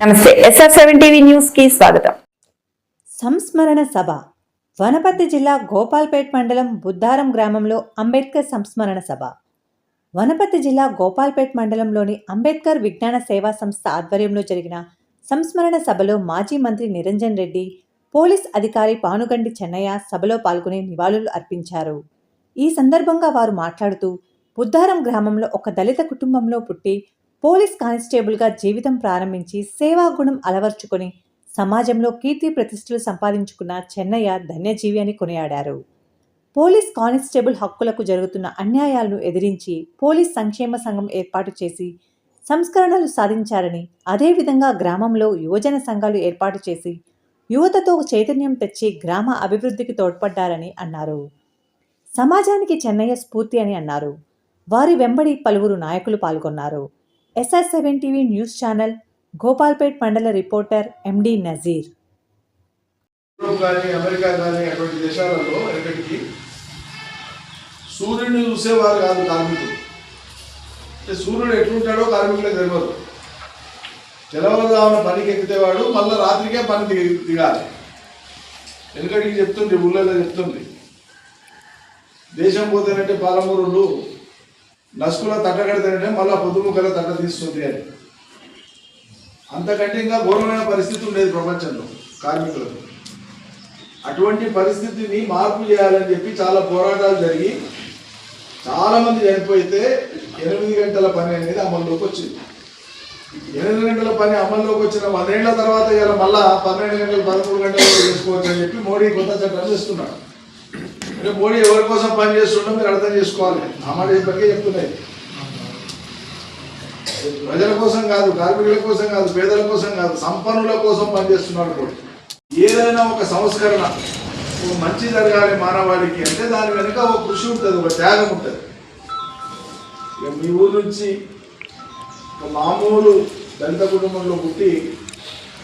నమస్తే. SR seven TV న్యూస్కి స్వాగతం. సంస్మరణ సభ. వనపర్తి జిల్లా గోపాల్పేట్ మండలం బుద్ధారం గ్రామంలో అంబేద్కర్ సంస్మరణ సభ. వనపర్తి జిల్లా గోపాల్పేట్ మండలంలోని అంబేద్కర్ విజ్ఞాన సేవా సంస్థ ఆధ్వర్యంలో జరిగిన సంస్మరణ సభలో మాజీ మంత్రి నిరంజన్ రెడ్డి పోలీస్ అధికారి పానుగండి చెన్నయ్య సభలో పాల్గొని నివాళులు అర్పించారు. ఈ సందర్భంగా వారు మాట్లాడుతూ బుద్ధారం గ్రామంలో ఒక దళిత కుటుంబంలో పుట్టి పోలీస్ కానిస్టేబుల్గా జీవితం ప్రారంభించి సేవాగుణం అలవర్చుకొని సమాజంలో కీర్తి ప్రతిష్టలు సంపాదించుకున్న చెన్నయ్య ధన్యజీవి అని కొనియాడారు. పోలీస్ కానిస్టేబుల్ హక్కులకు జరుగుతున్న అన్యాయాలను ఎదిరించి పోలీస్ సంక్షేమ సంఘం ఏర్పాటు చేసి సంస్కరణలు సాధించారని అదేవిధంగా గ్రామంలో యువజన సంఘాలు ఏర్పాటు చేసి యువతతో చైతన్యం తెచ్చి గ్రామ అభివృద్ధికి తోడ్పడ్డారని అన్నారు. సమాజానికి చెన్నయ్య స్ఫూర్తి అని అన్నారు. వారి వెంబడి పలువురు నాయకులు పాల్గొన్నారు. SR seven TV news channel Gopalpet మండల రిపోర్టర్ ఎండి నజీర్. యూరోప్ కానీ అమెరికా కానీ అటువంటి దేశాలలో ఎక్కడికి సూర్యుడిని చూసేవారు కాదు కార్మికులు. సూర్యుడు ఎట్లుంటాడో కార్మికులకు తెలియదు తెల్లవారుజామున పనికి ఎక్కితేవాడు మళ్ళీ రాత్రికే పని దిగి దిగాలి. ఎందుకంటే చెప్తుంది ఊళ్ళలో చెప్తుంది దేశం పోతేనంటే పాలమూరులు నసుకుల తట్ట కడితేనంటే మళ్ళీ పొద్దుముక్కల తట్ట తీస్తుంది అని. అంతకంటే ఇంకా ఘోరమైన పరిస్థితి ఉండేది ప్రపంచంలో కార్మికులకు. అటువంటి పరిస్థితిని మార్పు చేయాలని చెప్పి చాలా పోరాటాలు జరిగి చాలామంది చనిపోయితే ఎనిమిది గంటల పని అనేది అమల్లోకి వచ్చింది. ఎనిమిది గంటల పని అమల్లోకి వచ్చిన వందేళ్ళ తర్వాత ఇలా మళ్ళా పన్నెండు గంటలు పదమూడు గంటలు చేసుకోవచ్చు అని చెప్పి మోడీ కొత్త చట్టాలు చేస్తున్నాడు. అంటే మోడీ ఎవరి కోసం పని చేస్తుండో మీరు అర్థం చేసుకోవాలి. ఆ మాట ఇప్పటికే చెప్తున్నాయి. ప్రజల కోసం కాదు కార్మికుల కోసం కాదు పేదల కోసం కాదు సంపన్నుల కోసం పనిచేస్తున్నాడు కూడా ఏదైనా ఒక సంస్కరణ ఒక మంచి జరగాలి మానవాళికి అంటే దాని వెనుక ఒక కృషి ఉంటుంది ఒక త్యాగం ఉంటుంది. ఇక మీ ఊరు నుంచి ఒక మామూలు దళిత కుటుంబంలో పుట్టి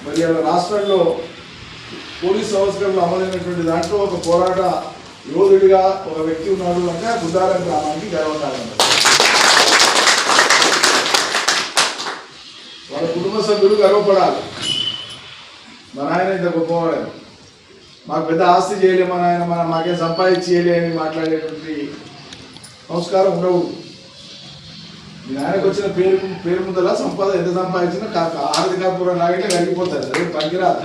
మరి రాష్ట్రంలో పోలీస్ సంస్కరణలు అమలైనటువంటి దాంట్లో ఒక పోరాట యోధుడిగా ఒక వ్యక్తి ఉన్నాడు అంటే బుద్ధారం గ్రామానికి గర్వకారణం వాళ్ళ కుటుంబ సభ్యులు గర్వపడాలి. మా నాయన ఇంత గొప్పవాడు మాకు పెద్ద ఆస్తి చేయలే మా నాయన మన మాకేం సంపాదించి చేయలే అని మాట్లాడేటువంటి సంస్కారం ఉండవు. మీ నాయనకు వచ్చిన పేరు పేరు ముందల సంపద ఎంత సంపాదించినా కాక ఆర్థిక పూర్వం లాగైతే కలిగిపోతారు అదే పనికిరాదు